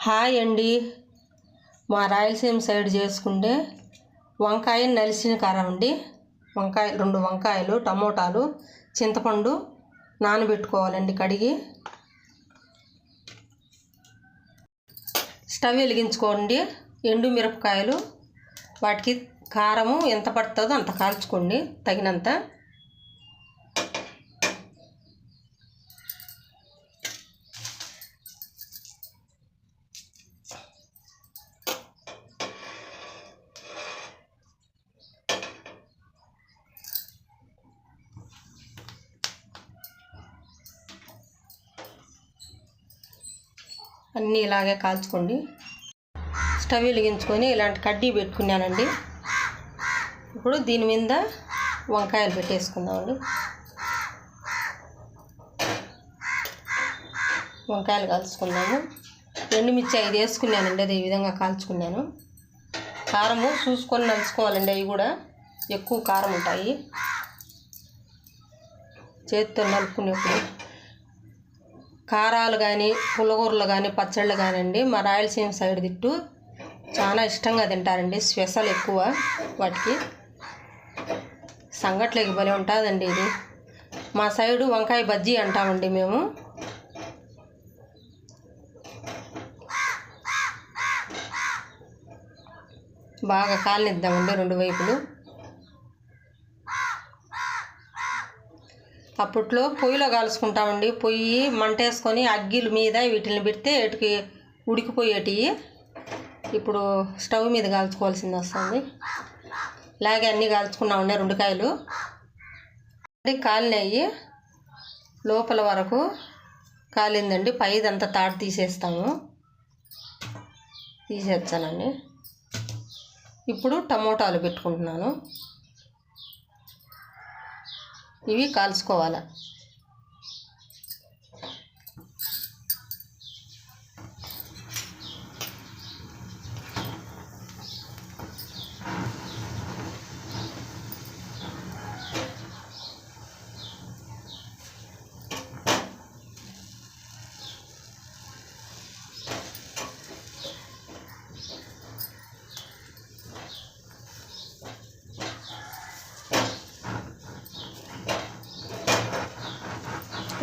Hi అండి. మా Rayalaseema side చేసుకుంటే వంకాయ నలిసిన కారం అండి. వంకాయ రెండు వంకాయలు టమోటాలు చింతపండు నానబెట్టుకోవాలండి కడిగి. స్టవ్ వెలిగించుకోండి. ఎండు మిరపకాయలు వాటికి కారము ఎంత పడుతుందో అంత కాల్చుకోండి. తగినంత. అన్నీ ఇలాగే కాల్చుకోండి. స్టవ్ వెలిగించుకొని ఇలాంటి కడ్డీ పెట్టుకున్నానండి. ఇప్పుడు దీని మీద వంకాయలు పెట్టేసుకుందామండి. వంకాయలు కాల్చుకున్నాము ఎండుమిర్చి ఐదు వేసుకున్నానండి అదే విధంగా కాల్చుకున్నాను. కారము చూసుకొని నలుచుకోవాలండి అవి కూడా ఎక్కువ కారం ఉంటాయి. చేతితో నలుపుకునేప్పుడు. కారాలు కానీ పులగూరలు కానీ పచ్చళ్ళు కానివ్వండి మా రాయలసీమ సైడ్ తిట్టు చాలా ఇష్టంగా తింటారండి. స్పెషల్ ఎక్కువ వాటికి. సంగట్లకి భలే ఉంటుందండి ఇది. మా సైడు వంకాయ బజ్జీ అంటామండి మేము. బాగా కాలనిద్దామండి రెండు వైపులు. అప్పట్లో పొయ్యిలో కాల్చుకుంటామండి. పొయ్యి మంటేసుకొని అగ్గిల మీద వీటిని పెడితే వీటికి ఉడికిపోయేటివి ఇప్పుడు స్టవ్ మీద కాల్చుకోవాల్సింది వస్తుంది. ఇలాగే అన్నీ కాల్చుకున్నామండి రెండు కాయలు. కాలినాయి. లోపల వరకు కాలిందండి. పైదంతా తాడు తీసేస్తాము. తీసేస్తానండి. ఇప్పుడు టమోటాలు పెట్టుకుంటున్నాను. ఇవి కాల్చుకోవాలి?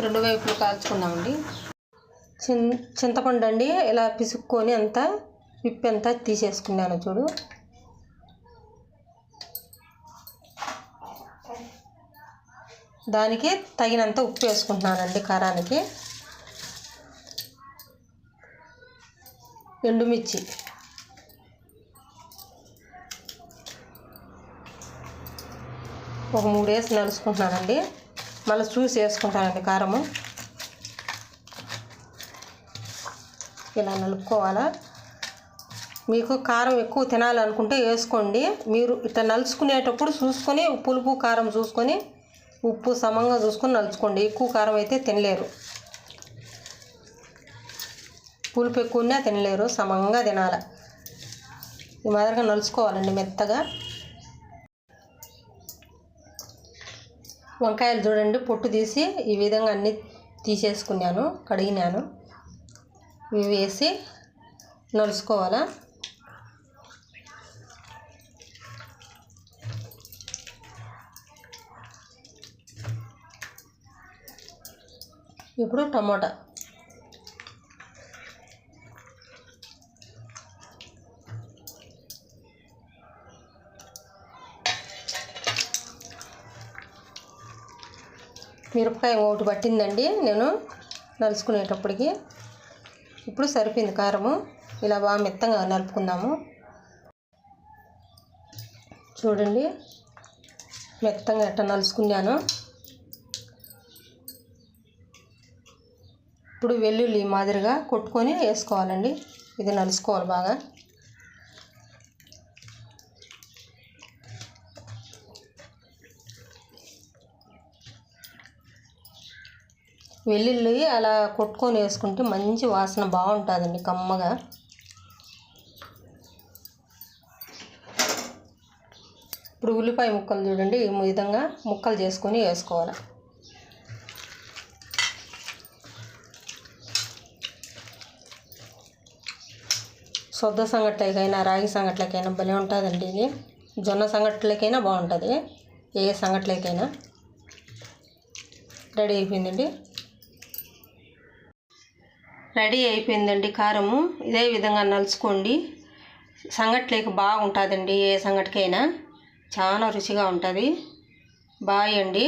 రెండు వైపులు కాల్చుకున్నామండి. చిన్ చింతపండు అండి ఇలా పిసుక్కొని అంతా పిప్పి అంతా తీసేసుకున్నాను చూడు. దానికి తగినంత ఉప్పు వేసుకుంటున్నానండి కారానికి. ఎండుమిర్చి. ఒక మూడు వేసి నలుసుకుంటున్నానండి. మళ్ళీ చూసి వేసుకుంటానండి కారము. ఇలా నలుపుకోవాలా? మీకు కారం ఎక్కువ తినాలనుకుంటే వేసుకోండి. మీరు ఇట్లా నలుచుకునేటప్పుడు చూసుకొని పులుపు కారం చూసుకొని ఉప్పు సమంగా చూసుకొని నలుచుకోండి. ఎక్కువ కారం అయితే తినలేరు. పులుపు ఎక్కువనే తినలేరు. సమంగా తినాలి. ఈ మాదిరిగా నలుచుకోవాలండి మెత్తగా. వంకాయలు చూడండి పొట్టు తీసి ఈ విధంగా అన్నీ తీసేసుకున్నాను కడిగినాను. ఇవి వేసి నలుసుకోవాలా? ఇప్పుడు టమోటా. మిరపకాయ ఒకటి పట్టిందండి నేను నలుచుకునేటప్పటికి ఇప్పుడు సరిపోయింది కారము. ఇలా బాగా మెత్తంగా నలుపుకుందాము. చూడండి. మెత్తంగా ఎట్ట నలుచుకున్నాను ఇప్పుడు వెల్లుల్లి మాదిరిగా కొట్టుకొని వేసుకోవాలండి. ఇది నలుచుకోవాలి బాగా. వెల్లుల్లి అలా కొట్టుకొని వేసుకుంటే మంచి వాసన బాగుంటుందండి కమ్మగా. ఇప్పుడు ఉల్లిపాయ ముక్కలు చూడండి ఈ విధంగా ముక్కలు చేసుకొని వేసుకోవాలి. సొద్ద సంగట్లకైనా రాగి సంగట్లకైనా భలే ఉంటుందండి ఇది. జొన్న సంగట్లకైనా బాగుంటుంది ఏ సంగట్లకైనా. రెడీ అయిపోయిందండి. రెడీ అయిపోయిందండి కారము. ఇదే విధంగా నలుచుకోండి. సంగట్లేక బాగుంటుందండి ఏ సంగటికైనా. చాలా రుచిగా ఉంటుంది. బాయ్ అండి.